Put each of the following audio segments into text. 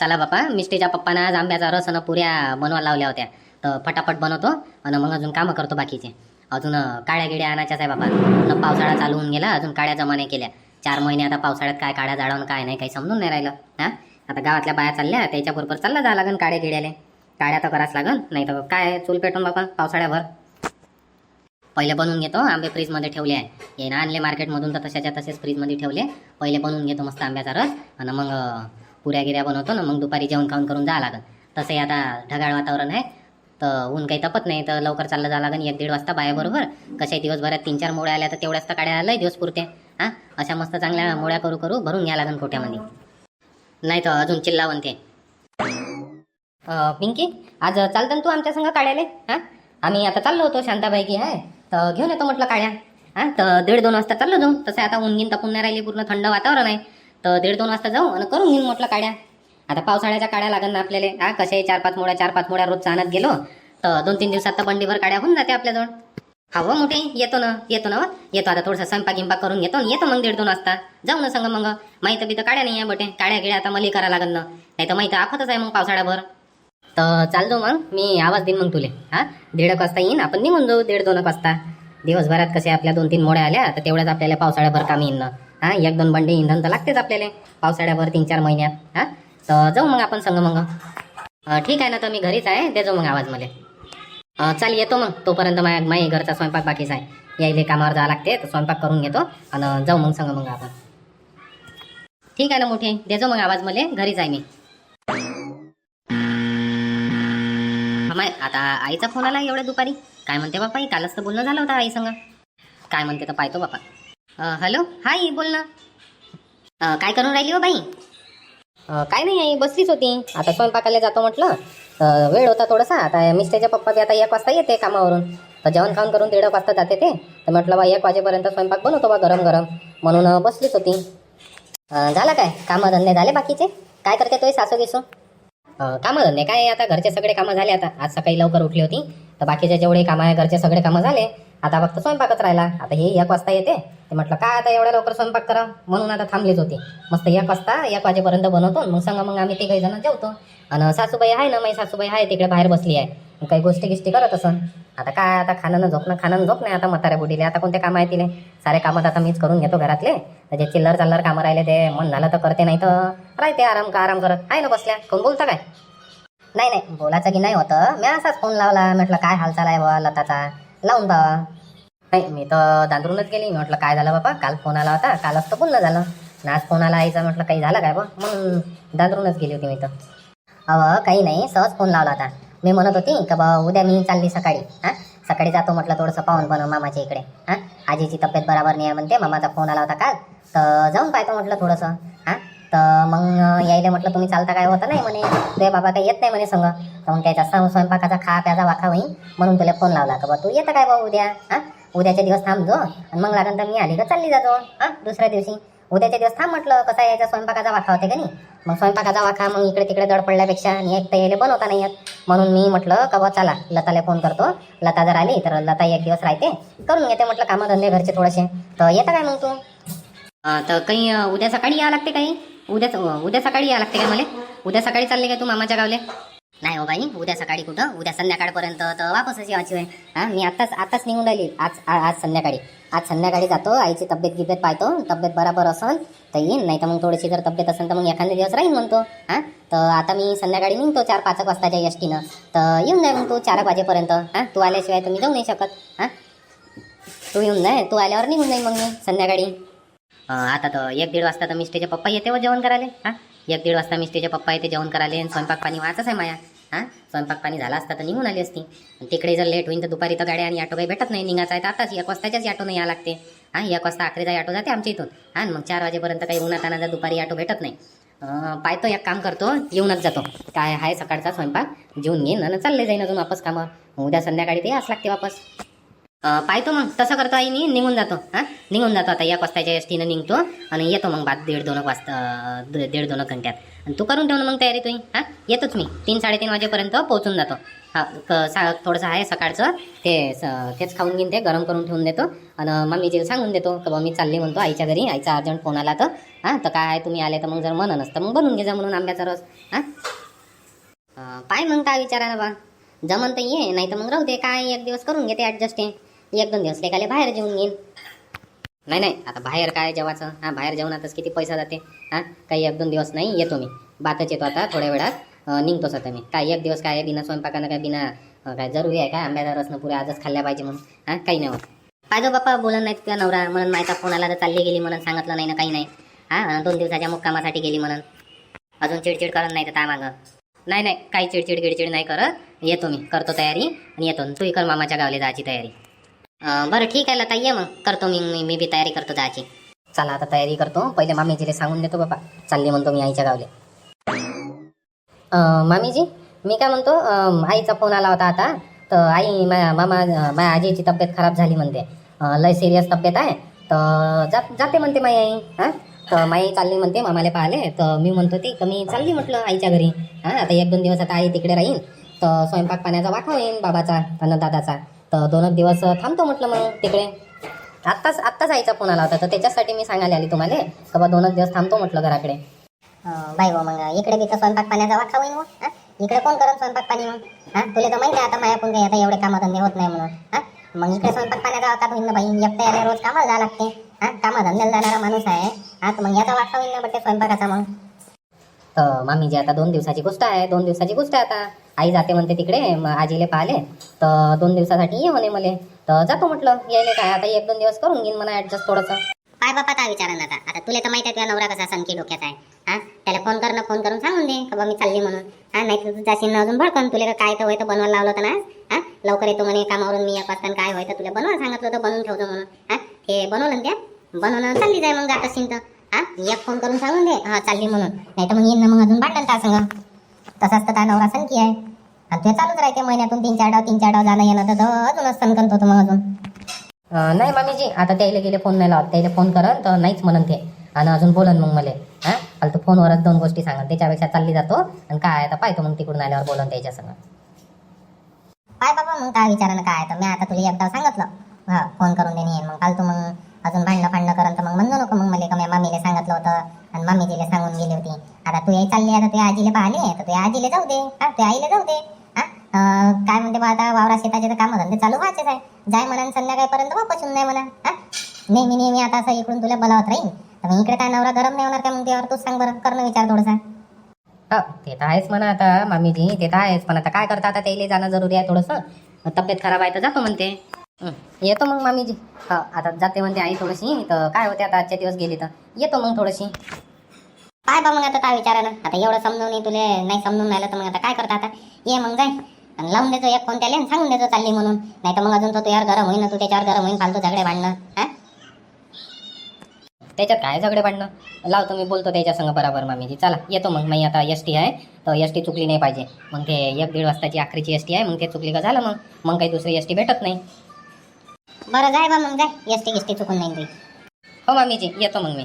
चला बापा मिस्टीच्या पप्पानं आज आंब्याचा रस आणि पुऱ्या बनवायला लावल्या होत्या. तर फटाफट बनवतो आणि मग अजून कामं करतो बाकीचे. अजून काळ्या गिड्या आणायच्याच आहे बापा. न पावसाळा चालू होऊन गेला अजून काळ्या जमा नाही केल्या. चार महिने आता पावसाळ्यात काय काळ्या झाडावून काय नाही काही समजून नाही राहिलं. हा? आता गावातल्या बाया चालल्या त्याच्याबरोबर चालला जा लागन काळ्या गिड्याले. काळ्या तर कराच लागन नाही तर काय चूल पेटून बापा पावसाळ्याभर? पहिले बनवून घेतो आंबे फ्रीजमध्ये ठेवले आहे. येणं ना आणले मार्केटमधून तर तशाच्या तसेच फ्रीजमध्ये ठेवले. पहिले बनवून घेतो मस्त आंब्याचा रस. आणि मग पुऱ्या गिऱ्या बनवतो ना मग दुपारी जेवण खाऊन करून जावं लागन तसंही आता ढगाळ वातावरण आहे तर ऊन काही तपत नाही तर लवकर चाललं जावं लागेल एक दीड वाजता बायाबरोबर. कशा दिवसभरात तीन चार मोळ्या आल्या तर तेवढ्याच तर काड्या लय दिवस पुरते हां अशा मस्त चांगल्या मोळ्या करू करू भरून घ्या लागन खोट्यामध्ये. नाही तर अजून चिल्लावन ते. पिंकी आज चालतं ना तू आमच्या संग काढ्याले हां? आम्ही आता चाललो होतो शांताबाई आहे तर घेऊन येतो म्हटलं काड्या. हां तर दीड दोन वाजता चाललो जाऊ. तसं आता ऊन गिन तपून नाही राहिली पूर्ण थंड वातावरण आहे. तर दीड दोन वाजता जाऊ आणि करून घेऊन म्हटलं काड्या. आता पावसाळ्याच्या काड्या लागन ना आपल्याला. हा कसे चार पाच मोड्या चार पाच मोड्या रोज आणत गेलो तर दोन तीन दिवसात तर बंडीभर काड्या होऊन जाते आपल्याजवळ. हा हो मोठे येतो ना येतो ना हो. येतो आता थोडासा स्वयंपाक गिंपाक करून घेतो ना येतो मग दीड दोन वाजता. जाऊ ना संग मग. माहीत बी तर काड्या नाही आहे बटे. काड्या गिळ्या आता मला करा लागन ना. नाही तर माहीत आफतच आहे मग पावसाळ्याभर. तर चालतो मग. मी आवाज देईन मग तुले. हा दीड एक वाजता येईन. आपण निघून जाऊ दीड दोन एक वाजता. दिवसभरात कसे आपल्या दोन तीन मोड्या आल्या तर तेवढ्याच आपल्याला पावसाळ्याभर काम येईन ना. हा एक दोन बंडे इंधन तर लागतेच आपल्याला. पावसाळ्याभर तीन चार महिन्यात हा? तर जाऊ मग आपण संग मग. ठीक आहे ना तर मी घरीच आहे. दे जाऊ मग आवाज मला. चाल येतो मग. तोपर्यंत माझ्या माझ्या घरचा स्वयंपाक बाकीच आहे. यायले कामावर जावं लागते तर स्वयंपाक करून घेतो. आणि जाऊ मग संग मग आपण. ठीक आहे ना मोठे? देजो मग आवाज मला. घरीच आहे मी. माय आता आईचा फोन आला एवढ्या दुपारी. काय म्हणते बापा कालच तर बोलणं झालं होतं आई संग. काय म्हणते तर पाहतो बापा हॅलो? हाय बोल ना. काय करून राहिली हो बाई? काय नाही आई बसलीच होती. आता स्वयंपाकाला जातो म्हटलं. वेळ होता थोडासा. आता मिस्टरच्या पप्पा बी आता एक वाजता येते कामावरून. तर जेवण खाऊन करून दीड एक वाजता जाते ते. तर म्हटलं बा एक वाजेपर्यंत स्वयंपाक बनवतो बा गरम गरम म्हणून बसलीच होती. झाला काय? कामधंदे झाले बाकीचे? काय करते तोय सासू गिसू कामधंदे काय? आता घरचे सगळे कामं झाले आता. आज सकाळी लवकर उठली होती. तर बाकीचे जेवढे कामं आहे घरचे सगळे कामं झाले. आता फक्त स्वयंपाकच राहिला. आता हे एक वाजता येते. ते म्हटलं काय आता एवढ्या लवकर स्वयंपाक करा म्हणून आता थांबलीच होती. मस्त एक वाजता एक वाजेपर्यंत बनवतो. मग सांगा मग आम्ही तिघही जण जेवतो. आणि सासूबाई आहे ना माझी सासूबाई आहे तिकडे बाहेर बसली आहे. काही गोष्टी गिष्टी करत असं आता काय आता खाणं झोपणं खाणं झोप नाही आता म्हाताऱ्या बुडीले आता कोणते कामं आहे तिले सारे कामं तर आता मीच करून घेतो घरातले. जे चिल्लर चाल्लर कामं राहिले ते मन झालं तर करते नाही तर राहते आराम का आराम करत. आहे ना बसल्या. कोण बोलता काय? नाही नाही. बोलायचं की नाही होतं. मी असाच फोन लावला. म्हटलं काय हालचाल आहे बा लताचा? लावून बा नाही मी तर दांदरूनच गेली. मी म्हटलं काय झालं बाबा? काल फोन आला होता. कालच तर बोलणं झालं. आणि आज फोन आला आईचा. म्हटलं काही झालं काय बा? म्हणून दांदरूनच गेली होती मी तर. अहो काही नाही. सहज फोन लावला होता मी म्हणत होती का बा उद्या मी चालली सकाळी. हां? सकाळी जातो म्हटलं थोडंसं पाहून बनव मामाच्या इकडे. हां? आजीची तब्येत बरोबर नाही आहे म्हणते. मामाचा फोन आला होता काल. तर जाऊन पाहतो म्हटलं थोडंसं. हां? तर मग यायला म्हटलं तुम्ही चालता काय होतं नाही? म्हणे ते बाबा काही येत नाही म्हणे संग. तर मग त्याचा स्वयंपाकाचा खा प्याचा वाखा होईन म्हणून तुला फोन लावला. का बा तू येतं काय बा उद्या? हां? उद्याच्या दिवस थांबजो आणि मग लागन तर मी आली का चालली जातो हां? दुसऱ्या दिवशी. उद्याच्या दिवस थांब म्हटलं. कसा यायचा स्वयंपाकाचा वाखा होते का नाही? मग स्वयंपाकाचा वाखा मग इकडे तिकडे दड पडल्यापेक्षा आणि एक तर यायला बनवता नाही येत. म्हणून मी म्हटलं का बा चला लताला फोन करतो. लता जर आली तर लता एक दिवस राहते. करून घेते म्हटलं कामधंदे घरचे थोडेसे. तर येतं काय मग तू? तर काही उद्या सकाळी यावं लागते काही? उद्याच उद्या सकाळी यावं लागते का मला? उद्या सकाळी चालले का तू मामाच्या गावले? नाही हो बाई उद्या सकाळी कुठं? उद्या संध्याकाळपर्यंत तर वापसच यायची आहे हां मी आत्ताच आत्ताच निघून राहिली. आज आज संध्याकाळी. आज संध्याकाळी जातो आईची तब्येत गिब्येत पाहतो तब्येत बराबर असेल तर येईन नाही तर मग थोडीशी जर तब्येत असेल तर मग एखादा दिवस राहील म्हणतो. हां तर आता मी संध्याकाळी निघतो चार पाच एक वाजताच्या एसटीनं तर येऊन जाय मग तू चार एक वाजेपर्यंत. हां तू आल्याशिवाय तर मी जाऊ नाही शकत. हां तू येऊन जाय तू आल्यावर निघून जाईन मग मी संध्याकाळी. आता तर एक दीड वाजता तर मिस्टेचे पप्पा येते व जेवण करायला. हां? एक दीड वाजता मिस्टेचे पप्पा येते जेवण करायला आणि स्वयंपाक पाणी वाचच आहे माया. हां? स्वयंपाक पाणी झाला असता तर निघून आली असती. तिकडे जर लेट होईल तर दुपारी तर गाड्या आणि ऑटो काही भेटत नाही. निघायचं आहे तर आताच एक वाजताच्याच ऑटो नाही यावं लागते. हां? एक वाजता अकरेचा ऑटो जाते आमच्या इथून. हां? मग चार वाजेपर्यंत काही उन्हात आणा जर दुपारी ऑटो भेटत नाही. पायतो पाहतो एक काम करतो. येऊनच जातो. काय आहे सकाळचा स्वयंपाक. जेवून घेईन आणि चालले जाईन अजून वापस कामावर उद्या संध्याकाळी ते याच लागते वापस. पाहतो मग. तसं करतो आई मी. निघून जातो. हां? निघून जातो आता. एक वाजताच्या एस टीनं निघतो आणि येतो मग बाद दीड दोन एक वाजता दीड दोन एक घंट्यात. आणि तू करून ठेव ना मग तयारी तुम्ही हां? येतोच मी. तीन साडेतीन वाजेपर्यंत पोहोचून जातो. हा क- सा थोडंसं आहे सकाळचं. ते तेच खाऊन घेईन ते गरम करून ठेवून देतो. आणि मम्मीजीला सांगून देतो की बा मी चालली म्हणतो आईच्या घरी. आईचा अर्जंट फोन आला तर. हां? तर काय आहे तुम्ही आले तर मग जर मन नसतं मग बनवून घे जा म्हणून आंब्याचा रस. हां? पाय मग काय विचारा ना बा. जमन तर ये नाही तर मग राहू दे. काय एक दिवस करून घेते ॲडजस्ट आहे. एक दोन दिवस लेकाले बाहेर जेवून घेईन नाही नाही आता बाहेर काय जेवायचं? हां बाहेर जेवणातच किती पैसा जाते? हां काही एक दोन दिवस नाही येतो मी. बातच येतो आता थोड्या वेळात. निघतोच आता मी. काय एक दिवस काय बिना स्वयंपाकानं काय बिना काय जरुरी आहे काय? आंब्याचा रसनं पुरे आजच खाल्ल्या पाहिजे म्हणून. हां काही नाही होत. पाहिजे बाप्पा बोलत नाही तुझ्या नवरा? म्हणून मायचा फोन आला तर चालली गेली म्हणून सांगितलं नाही ना काही नाही. हां दोन दिवसाच्या मुक्कामासाठी गेली म्हणून. अजून चिडचिड करत नाही तर काय मागं. नाही नाही काही चिडचिड गिडचिड नाही करत. येतो मी करतो तयारी. आणि येतो. तूही कर मामाच्या गावले जायची तयारी. बरं ठीक आहे लता ये मग. करतो मी मी मी बी तयारी करतो जायची चला आता तयारी करतो. पहिले मामीजीले सांगून देतो बाबा. चालले म्हणतो मी आईच्या गावले. अं, मामीजी मी काय म्हणतो अं, आईचा फोन आला होता आता. तर आई माया मामा माझ्या आजीची तब्येत खराब झाली म्हणते. अं, लय सिरियस तब्येत आहे. तर जात जाते म्हणते माई आई हां? तर माई चालली म्हणते मामाले पाहिले तर मी म्हणतो ती तर मी चालली म्हटलं आईच्या घरी. हां आता एक दोन दिवस आता आई तिकडे राहीन. तर स्वयंपाक पाण्याचा वाटा होईन बाबाचा आणि दादाचा. तर दोन एक दिवस थांबतो म्हटलं मग तिकडे. आत्ताच आत्ताच आईचा फोन आला होता तर त्याच्यासाठी मी सांगायला आली तुम्हाला का बा दोन एक दिवस थांबतो म्हटलं घराकडे. बाई बा मग इकडे तिथं स्वयंपाक पाण्याचा वाटा होईन मग इकडे कोण करत स्वयंपाक पाणी मग? हां तुला तर माहिती आहे आता माझ्याकडून काही आता एवढे कामधंदे होत नाही म्हणून हा? मग इकडे स्वयंपाक पाण्याचा वाटा होईन ना बाई एकटा यायला रोज कामाला जावं लागते हा? कामाधंद्याला जाणारा माणूस आहे हा? तर मग याचा वाटा होईन ना बट्टे स्वयंपाकाचा मग. तर मामीजी आता दोन दिवसाची गोष्ट आहे दोन दिवसाची गोष्ट आहे आता. आई जाते म्हणते तिकडे आजीले पाहिले. तर दोन दिवसासाठी ये म्हणे मले. तर जातो म्हटलं. यायले काय? आता एक दोन दिवस करून घेईन मला ऍडजस्ट थोडंसं. काय बापा काय विचारायला आता. आता तुला तर माहिती आहे तुझ्या नवरा कसा सनकी डोक्यात आहे. हा? त्याला फोन कर ना फोन करून सांगून दे का बा मी चालली म्हणून. हा? नाही तर जाशील ना अजून भडकन. तुला काय तर होय तर बनवायला लावलं होतं ना हा? लवकर येतो म्हणे कामावरून मी एक वाजता काय होय तर तुला बनवायला सांगितलं होतं बनवून ठेवतो म्हणून. हा? हे बनवलं ना त्या? बनवून चालली जाय मग जात असेल तर. हा? एक फोन करून सांगून दे. हा चालली म्हणून. नाही तर मग येईन ना मग अजून भांडण का सांगा. तसाच तर नवरा सनकी आहे. आणि ते चालूच राहते महिन्यातून तीन चार डाव तीन चार डाव जाणं येणं तर अजूनच सनकत होतं मग अजून. नाही मामीजी आता त्याला गेले फोन नाही लावत. त्याला फोन करन तर नाहीच म्हणन ते. आणि अजून बोलन मग मला. हा? फालतू फोनवरच दोन गोष्टी सांगन. त्याच्यापेक्षा चालली जातो. आणि काय आहे तर पाहतो मग तिकडून आल्यावर बोलन त्याच्या संग. काय बाबा मग काय विचारानं काय तर. मी आता तुला एकदा सांगितलं. हा फोन करून देणे मग. फालतू मग अजून भांडणं फांडणं करन तर मग मला का मी मामीला सांगितलं होतं आणि मामीजीला सांगून गेली होती आता तू याय चालली आता ते आजीले पाहिले तर ते आजीला जाऊ दे. हा ते आईला जाऊ दे. हा काय म्हणते बा आता वावरा शेताचे तर कामं धंदे चालू व्हायचेच आहे. जाय म्हणा संध्याकाळपर्यंत वापस येऊन नाही म्हणा हा नेहमी नेहमी आता असं इकडून तुला बोलावत राहील तर मग इकडे काय नवरा गरम नाही होणार का म्हणते यावर तूच सांग बरं करणं विचार थोडासा. हा ते तर आहेच म्हणा आता मामीजी ते तर आहेच. पण आता काय करता आता त्याला जाणं जरुरी आहे थोडंसं. तब्येत खराब आहे तर जातो म्हणते. हं, येतो मग मामीजी. हा आता जाते म्हणते आई थोडीशी. तर काय होते आता आजच्या दिवस गेली तर. येतो मग थोडीशी. काय बा मग आता काय विचारा आता एवढं समजून तुले नाही समजून राहिलं तर मग आता काय करता आता? ये मग जाय. आणि लावून देतो एक फोन त्याला सांगून देतो चालली म्हणून. नाही तर मग अजून तो तुझ्यावर गरम होईन तू त्याच्यावर गरम होईन फालतू झगडे भांडणं हा? त्याच्यात काय झगडे भांडणं? लावतो मी बोलतो त्याच्या संग बरोबर मामीजी. चला येतो मग. मी आता एस टी आहे तर एस टी चुकली नाही पाहिजे. मग ते एक दीड वाजताची आखरीची एस टी आहे मग ते चुकली का झालं मग? मग काही दुसरी एस टी भेटत नाही. बरं जाय बा मग जाय. एस टी एस टी चुकून नाही हो मामीजी येतो मग मी.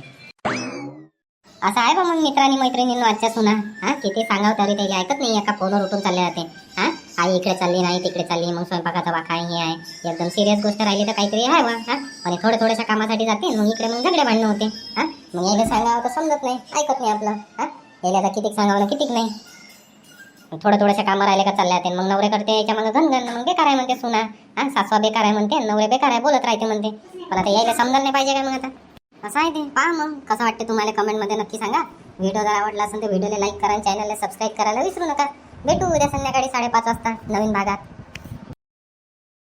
असं आहे बा मग मित्रांनी मैत्रिणींनो आजच्या सुना. हा किती सांगाव तरी त्याची ऐकत नाही एका फोनवर उठून चालले जाते. हा आई इकडे चालली नाही तिकडे चालली मग स्वयंपाकाचा वाखा हे आहे. एकदम सिरियस गोष्ट राहिली तर काहीतरी आहे बा हा. पण थोड्या थोड्याशा कामासाठी जाते मग इकडे मग झगडे भांडणं होते हा. मग यायला सांगावं तर समजत नाही ऐकत नाही आपलं हा. यायला आता कितीक सांगावं ना कितीक नाही. मग थोड्या थोड्याशा कामं राहिले का चालल्या जाते मग नवरे करते याच्या मग धनगण मग बेकार आहे म्हणते सुना. हा सासवा बेकार आहे म्हणते नवरे बेकार आहे बोलत राहते म्हणते. पण आता यायला समजायला नाही पाहिजे काय मग आता? असं आहे ते? पहा मग कसं वाटते तुम्हाला कमेंटमध्ये नक्की सांगा. व्हिडिओ जर आवडला असेल तर व्हिडिओला लाईक करा आणि चॅनलला सबस्क्राईब करायला विसरू नका. भेटू उद्या संध्याकाळी साडेपाच वाजता नवीन भागात.